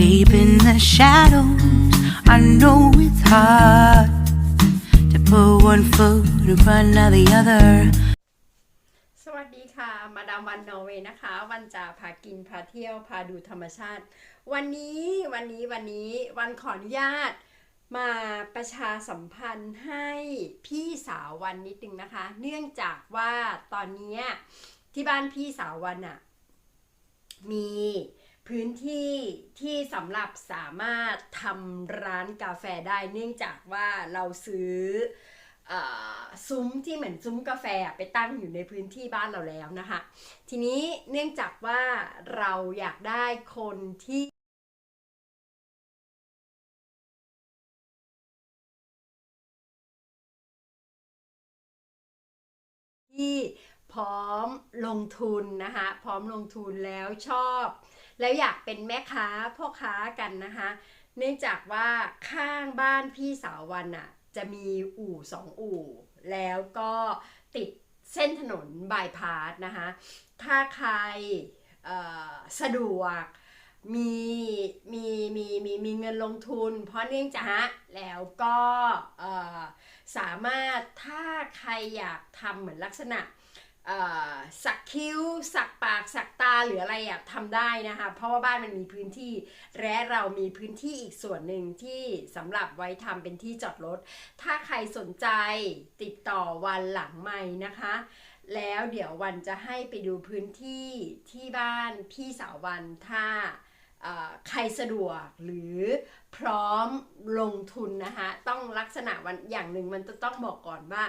Deep in the shadows, I know it's hard to put one foot in front of the other. สวัสดีค่ะ มาดามวันนอร์เวย์นะคะ วันจะพากินพาเที่ยวพาดูธรรมชาติ วันนี้วันนี้วันนี้วันขออนุญาตมาประชาสัมพันธ์ให้พี่สาววันนิดนึงนะคะ เนื่องจากว่าตอนนี้ที่บ้านพี่สาววันอะมี พื้นที่ที่สำหรับสามารถทำร้านกาแฟได้ เนื่องจากว่าเราซื้ออซุ้มที่เหมือนซุ้มกาแฟไปตั้งอยู่ในพื้นที่บ้านเราแล้วนะคะ ทีนี้เนื่องจากว่าเราอยากได้คนที่ที่พร้อมลงทุนนะคะ พร้อมลงทุนแล้วชอบ แล้วอยากเป็นแม่ค้าพ่อค้ากันนะคะ เนื่องจากว่าข้างบ้านพี่สาววันอะจะมีอู่สองอู่ แล้วก็ติดเส้นถนนบายพาสนะคะ ถ้าใครสะดวกมีมีมีมีมีเงินลงทุน เพราะเนื่องจากฮะแล้วก็สามารถถ้าใครอยากทำเหมือนลักษณะ สักคิ้ว สักปาก สักตาหรืออะไรอะทำได้นะคะ เพราะว่าบ้านมันมีพื้นที่ และเรามีพื้นที่อีกส่วนหนึ่งที่สำหรับไว้ทำเป็นที่จอดรถ ถ้าใครสนใจติดต่อวันหลังไม่นะคะ แล้วเดี๋ยววันจะให้ไปดูพื้นที่ที่บ้านพี่สาววันถ้าใครสะดวกหรือ พร้อมลงทุนนะคะ ต้องลักษณะวันอย่างหนึ่งมันจะต้องบอกก่อนว่า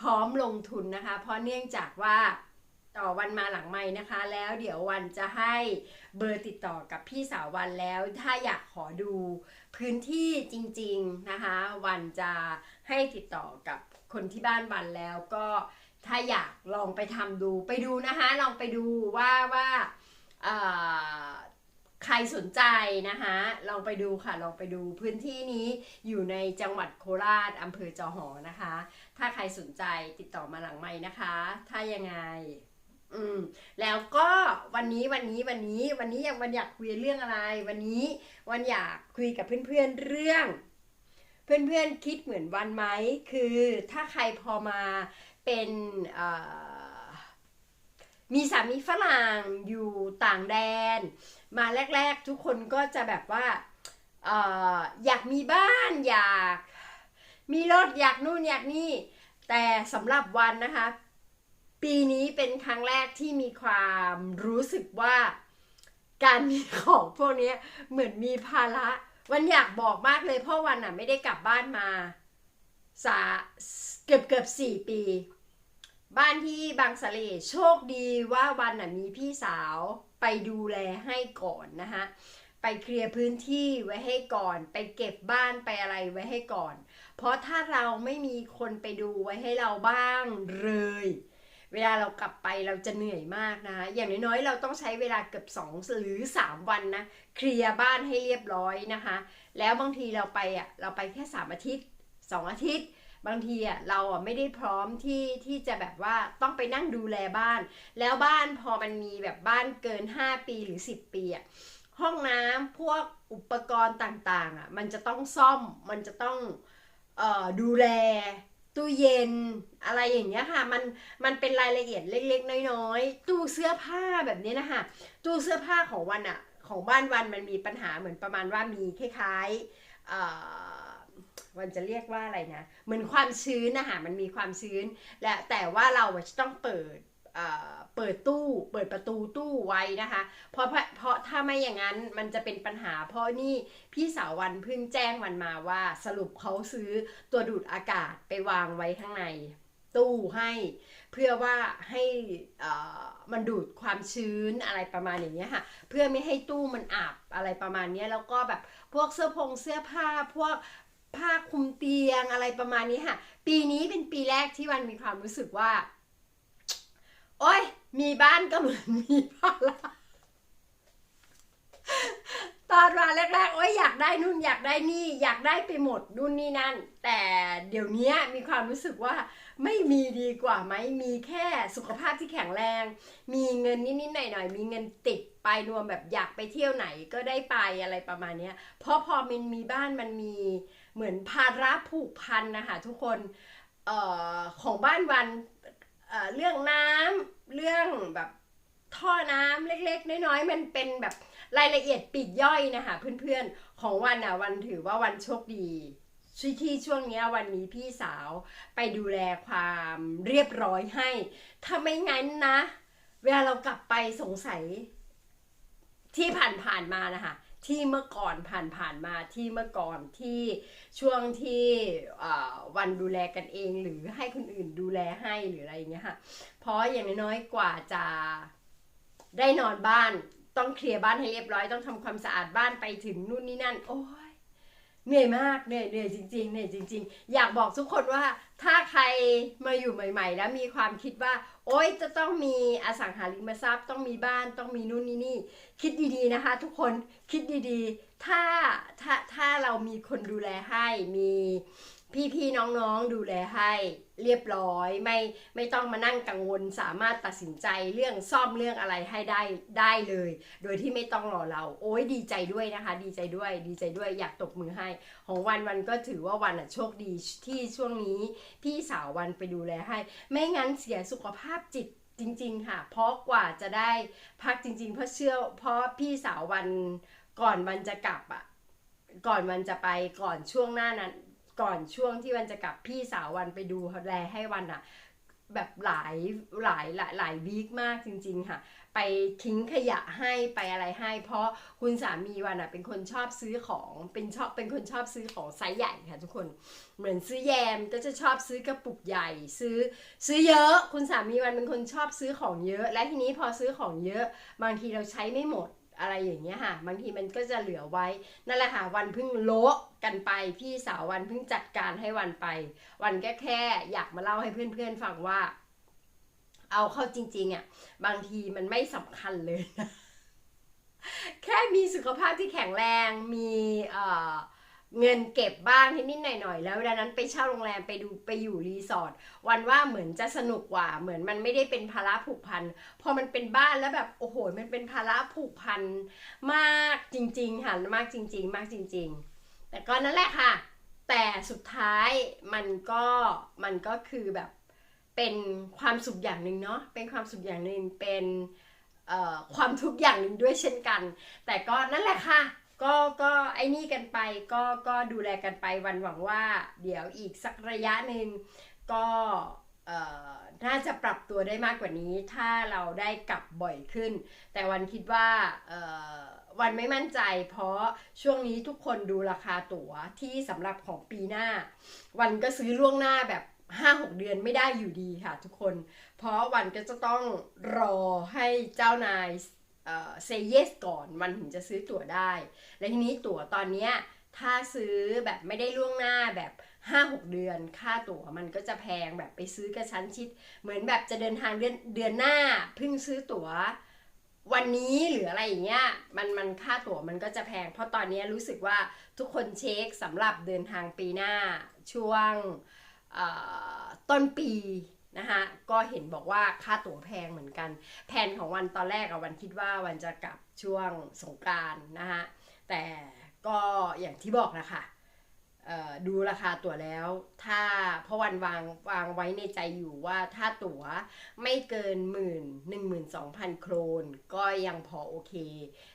พร้อมลงทุนนะคะ เพราะเนื่องจากว่าต่อวันมาหลังไม่นะคะ แล้วเดี๋ยววันจะให้เบอร์ติดต่อกับพี่สาววันแล้ว ถ้าอยากขอดูพื้นที่จริง ๆนะคะ วันจะให้ติดต่อกับคนที่บ้านวันแล้วก็ถ้าอยากลองไปทำดูไปดูนะคะ ลองไปดูว่าว่า ใครสนใจนะคะลองไปดูค่ะ ลองไปดูพื้นที่นี้อยู่ในจังหวัดโคราชอำเภอจอหอนะคะ ถ้าใครสนใจติดต่อมาหลังไม่นะคะ ถ้ายังไง อืม แล้วก็วันนี้วันนี้วันนี้ วันนี้ยังวันอยากคุยเรื่องอะไร วันนี้วันอยากคุยกับเพื่อนๆเรื่อง เพื่อนๆคิดเหมือนวันไหมคือถ้าใครพอมาเป็นเอ่อ มีสามีฝรั่งอยู่ต่างแดน มาแรก ๆ ทุกคนก็จะแบบว่าอออยากมีบ้านอยากมีรถอยากนู่นอยากนี่ แต่สำหรับวันนะคะ ปีนี้เป็นครั้งแรกที่มีความรู้สึกว่าการมีของพวกนี้เหมือนมีภาระ วันอยากบอกมากเลยเพราะวันอะไม่ได้กลับบ้านมาสาเกือบเกือบสี่ปี บ้านที่บางสะเลโชคดีว่าวันน่ะมีพี่สาวไปดูแลให้ก่อนนะคะไปเคลียร์พื้นที่ไว้ให้ก่อน ไปเก็บบ้านไปอะไรไว้ให้ก่อน เพราะถ้าเราไม่มีคนไปดูไว้ให้เราบ้างเลย เวลาเรากลับไปเราจะเหนื่อยมากนะคะอย่างน้อยๆ เราต้องใช้เวลาเกือบ2หรือ 3 วันนะเคลียร์บ้านให้เรียบร้อยนะคะ แล้วบางทีเราไปอะเราไปแค่ 3 อาทิตย์ 2 อาทิตย์ บางทีอะเราอะไม่ได้พร้อมที่ที่จะแบบว่าต้องไปนั่งดูแลบ้าน แล้วบ้านพอมันมีแบบบ้านเกิน 5 ปีหรือ 10 ปีอะห้องน้ำพวกอุปกรณ์ต่างๆอะมันจะต้องซ่อมมันจะต้องเอ่อดูแลตู้เย็นอะไรอย่างเงี้ยค่ะมันมันเป็นรายละเอียดเล็กๆ น้อยๆ ตู้เสื้อผ้าแบบนี้นะคะตู้เสื้อผ้าของวันอะของบ้านวันมันมีปัญหาเหมือนประมาณว่ามีคล้ายๆ เอ่อวันจะเรียกว่าอะไรนะ เหมือนความชื้นนะคะมันมีความชื้น และแต่ว่าเราจะต้องเปิดเปิดตู้เปิดประตูตู้ไว้นะคะ เพราะเพราะถ้าไม่อย่างนั้นมันจะเป็นปัญหา เพราะนี่พี่สาววันเพิ่งแจ้งวันมาว่าสรุปเขาซื้อตัวดูดอากาศไปวางไว้ข้างในตู้ให้เพื่อว่าให้มันดูดความชื้นอะไรประมาณอย่างเงี้ยค่ะ เพื่อไม่ให้ตู้มันอับอะไรประมาณเนี้ยแล้วก็แบบพวกเสื้อผงเสื้อผ้าพวก ผ้าคลุมเตียงอะไรประมาณนี้ค่ะ ปีนี้เป็นปีแรกที่วันมีความรู้สึกว่า โอ้ย มีบ้านก็เหมือนมีภาระตอนมาอนแรกๆ โอ้ยอยากได้นู่นอยากได้นี่ อยากได้ไปหมดนู่นนี่นั่น แต่เดี๋ยวนี้มีความรู้สึกว่าไม่มีดีกว่าไหมมีแค่สุขภาพที่แข็งแรง มีเงินนิดๆหน่อยๆมีเงินติดไปรวมแบบอยากไปเที่ยวไหนก็ได้ไปอะไรประมาณนี้เพราะพอมันมีบ้านมันมี เหมือนภาระผูกพันนะคะทุกคนออของบ้านวันเเรื่องน้ำเรื่องแบบท่อน้ำเล็กๆ น้อยๆ มันเป็นแบบรายละเอียดปลีกย่อยนะคะเพื่อนๆ ของวันอะวันถือว่าวันโชคดีที่ที่ช่วงนี้วันนี้พี่สาวไปดูแลความเรียบร้อยให้ ถ้าไม่งั้นนะ เวลาเรากลับไปสงสัยที่ผ่านๆมานะคะ ที่เมื่อก่อนผ่านผ่านๆมาที่เมื่อก่อนที่ช่วงที่วันดูแลกันเองหรือให้คนอื่นดูแลให้หรืออะไรอย่างเงี้ยค่ะ เพราะอย่างน้อยกว่าจะได้นอนบ้านต้องเคลียร์บ้านให้เรียบร้อย ต้องทำความสะอาดบ้านไปถึงนู่นนี่นั่น โอ้ย เหนื่อยมากเหนื่อยเหนื่อยจริงๆเหนื่อยจริง ๆ อยากบอกทุกคนว่าถ้าใครมาอยู่ใหม่ ๆ แล้วมีความคิดว่า โอ๊ยจะต้องมีอสังหาริมทรัพย์ ต้องมีบ้านต้องมีนู่นนี่นี่ คิดดีๆนะคะ ทุกคนคิดดีๆ ถ้าถ้าถ้าเรามีคนดูแลให้มี พี่ๆน้องๆดูแลให้เรียบร้อยไม่ไม่ต้องมานั่งกังวลสามารถตัดสินใจเรื่องซ่อมเรื่องอะไรให้ได้ได้เลย โดยที่ไม่ต้องรอเรา โอ้ยดีใจด้วยนะคะ ดีใจด้วยดีใจด้วยอยากตบมือให้ ของวันวันก็ถือว่าวันอะโชคดีที่ช่วงนี้ พี่สาววันไปดูแลให้ ไม่งั้นเสียสุขภาพจิตจริง ๆ ค่ะ เพราะกว่าจะได้พักจริง ๆ เพราะเชื่อเพราะพี่สาววันก่อนวันจะกลับอะก่อนวันจะไปก่อนช่วงหน้านั้น ก่อนช่วงที่วันจะกลับพี่สาววันไปดูแลให้วันอะแบบหลายหลายหลายหลายวีคมากจริง ๆ ค่ะ ไปทิ้งขยะให้ไปอะไรให้ เพราะคุณสามีวันอะเป็นคนชอบซื้อของเป็นชอบเป็นคนชอบซื้อของไซส์ใหญ่ค่ะทุกคนเหมือนซื้อแยมก็จะชอบซื้อกระปุกใหญ่ซื้อ ซื้อเยอะ คุณสามีวันเป็นคนชอบซื้อของเยอะ และทีนี้พอซื้อของเยอะ บางทีเราใช้ไม่หมด อะไรอย่างเงี้ยค่ะ บางทีมันก็จะเหลือไว้ นั่นแหละค่ะ วันพึ่งโละกันไป พี่สาววันพึ่งจัดการให้วันไป วันก็แค่อยากมาเล่าให้เพื่อนๆฟังว่า เอาเข้าจริงๆอะ บางทีมันไม่สำคัญเลยนะ แค่มีสุขภาพที่แข็งแรง มีเอ่อ เงินเก็บบ้างนิดๆหน่อยๆแล้วเวลานั้นไปเช่าโรงแรมไปดูไปอยู่รีสอร์ทวันว่าเหมือนจะสนุกกว่า เหมือนมันไม่ได้เป็นภาระผูกพันพอมันเป็นบ้านแล้วแบบโอ้โห มันเป็นภาระผูกพันมากจริงๆค่ะมากจริง ๆ มากจริง ๆ แต่ก็นั่นแหละค่ะ แต่สุดท้ายมันก็มันก็คือแบบเป็นความสุขอย่างหนึ่งเนาะเป็นความสุขอย่างหนึ่งเป็นความทุกข์อย่างหนึ่งด้วยเช่นกัน แต่ก็นั่นแหละค่ะ ก็ก็ไอ้นี่กันไปก็ก็ดูแลกันไปวันหวังว่า เดี๋ยวอีกสักระยะหนึ่งก็เออน่าจะปรับตัวได้มากกว่านี้ ถ้าเราได้กลับบ่อยขึ้น แต่วันคิดว่าเออวันไม่มั่นใจ เพราะช่วงนี้ทุกคนดูราคาตั๋วที่สำหรับของปีหน้า วันก็ซื้อล่วงหน้าแบบ5-6เดือนไม่ได้อยู่ดีค่ะทุกคน เพราะวันก็จะต้องรอให้เจ้านาย เอ่อ say yes ก่อนมันถึงจะซื้อตั๋วได้ และทีนี้ตั๋วตอนเนี้ยถ้าซื้อแบบไม่ได้ล่วงหน้าแบบ5-6เดือนค่าตั๋วมันก็จะแพงแบบไปซื้อกระชั้นชิด เหมือนแบบจะเดินทางเดือนเดือนหน้าเพิ่งซื้อตั๋ววันนี้หรืออะไรอย่างเงี้ยมันมันค่าตั๋วมันก็จะแพง เพราะตอนนี้รู้สึกว่าทุกคนเช็คสำหรับเดินทางปีหน้าช่วงต้นปี นะคะก็เห็นบอกว่าค่าตั๋วแพงเหมือนกัน แผนของวันตอนแรกอะวันคิดว่าวันจะกลับช่วงสงการนะคะแต่ก็อย่างที่บอกนะคะเอ่อดูราคาตั๋วแล้ว ถ้าเพราะวันวางวางไว้ในใจอยู่ว่าถ้าตั๋วไม่เกินหมื่นหนึ่งหมื่นสองพันโครนก็ยังพอโอเค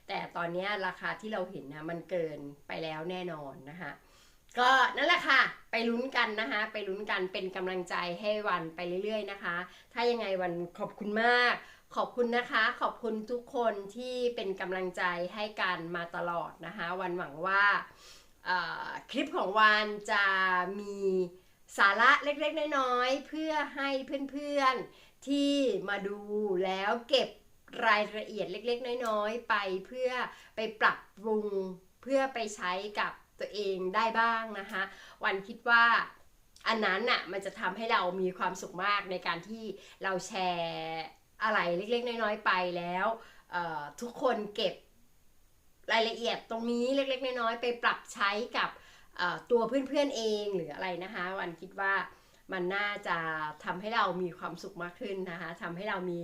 แต่ตอนนี้ราคาที่เราเห็นนะมันเกินไปแล้วแน่นอนนะคะ ก็นั่นแหละค่ะ ไปลุ้นกันนะคะ ไปลุ้นกันเป็นกำลังใจให้วันไปเรื่อย ๆ นะคะ ถ้ายังไงวันขอบคุณมาก ขอบคุณนะคะ ขอบคุณทุกคนที่เป็นกำลังใจให้กันมาตลอดนะคะ วันหวังว่าคลิปของวันจะมีสาระเล็กๆ น้อยๆ เพื่อให้เพื่อนๆที่มาดูแล้วเก็บรายละเอียดเล็กๆ น้อยๆ ไปเพื่อไปปรับปรุงเพื่อไปใช้กับ ตัวเองได้บ้างนะคะวันคิดว่าอันนั้นน่ะมันจะทำให้เรามีความสุขมากในการที่เราแชร์อะไรเล็กๆ น้อยๆไปแล้วทุกคนเก็บรายละเอียดตรงนี้เล็ก ๆ น้อยๆไปปรับใช้กับตัวเพื่อนๆเองหรืออะไรนะคะ วันคิดว่ามันน่าจะทำให้เรามีความสุขมากขึ้นนะคะทำให้เรามี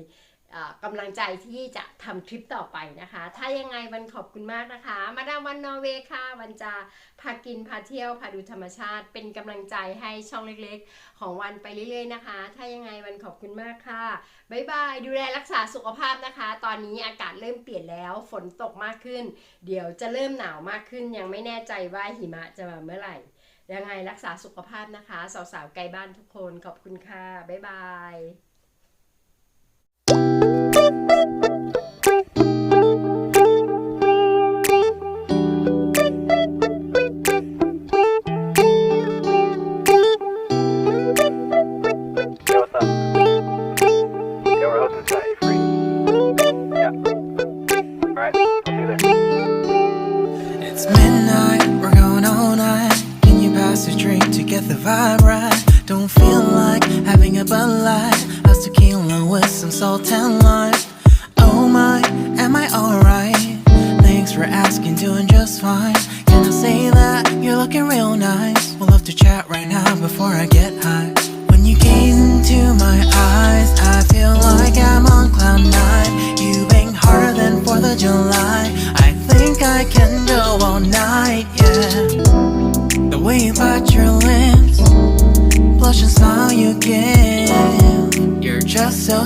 กำลังใจที่จะทำทริปต่อไปนะคะ ถ้ายังไงวันขอบคุณมากนะคะ มาดามวันนอร์เวย์ค่ะ วันจะพากินพาเที่ยวพาดูธรรมชาติ เป็นกำลังใจให้ช่องเล็กๆ ของวันไปเรื่อยๆนะคะ ถ้ายังไงวันขอบคุณมากค่ะบ๊ายบาย ดูแลรักษาสุขภาพนะคะ ตอนนี้อากาศเริ่มเปลี่ยนแล้ว ฝนตกมากขึ้น เดี๋ยวจะเริ่มหนาวมากขึ้น ยังไม่แน่ใจว่าหิมะจะมาเมื่อไหร่ ยังไงรักษาสุขภาพนะคะ สาวๆไกลบ้านทุกคนขอบคุณค่ะบ๊ายบาย It's midnight, we're going all night. Can you pass a drink to get the vibe right? Don't feel like having a Bud Light. How's tequila with some salt and lime? Am I alright? Thanks for asking, doing just fine. Can I say that you're looking real nice? We'll love to chat right now before I get high. When you gaze into my eyes, I feel like I'm on cloud nine. You bang harder than 4th of July. I think I can go all night, yeah. The way you bite your lips, blush and smile you give. You're just so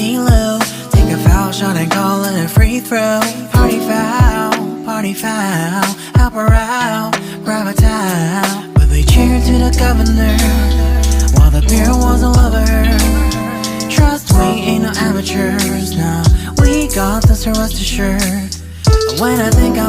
take a foul shot and call it a free throw. Party foul, party foul, help her out, grab a towel. But they cheered to the governor, while the beer was a lover. Trust we ain't no amateurs, now. We got this, rest assured. When I think I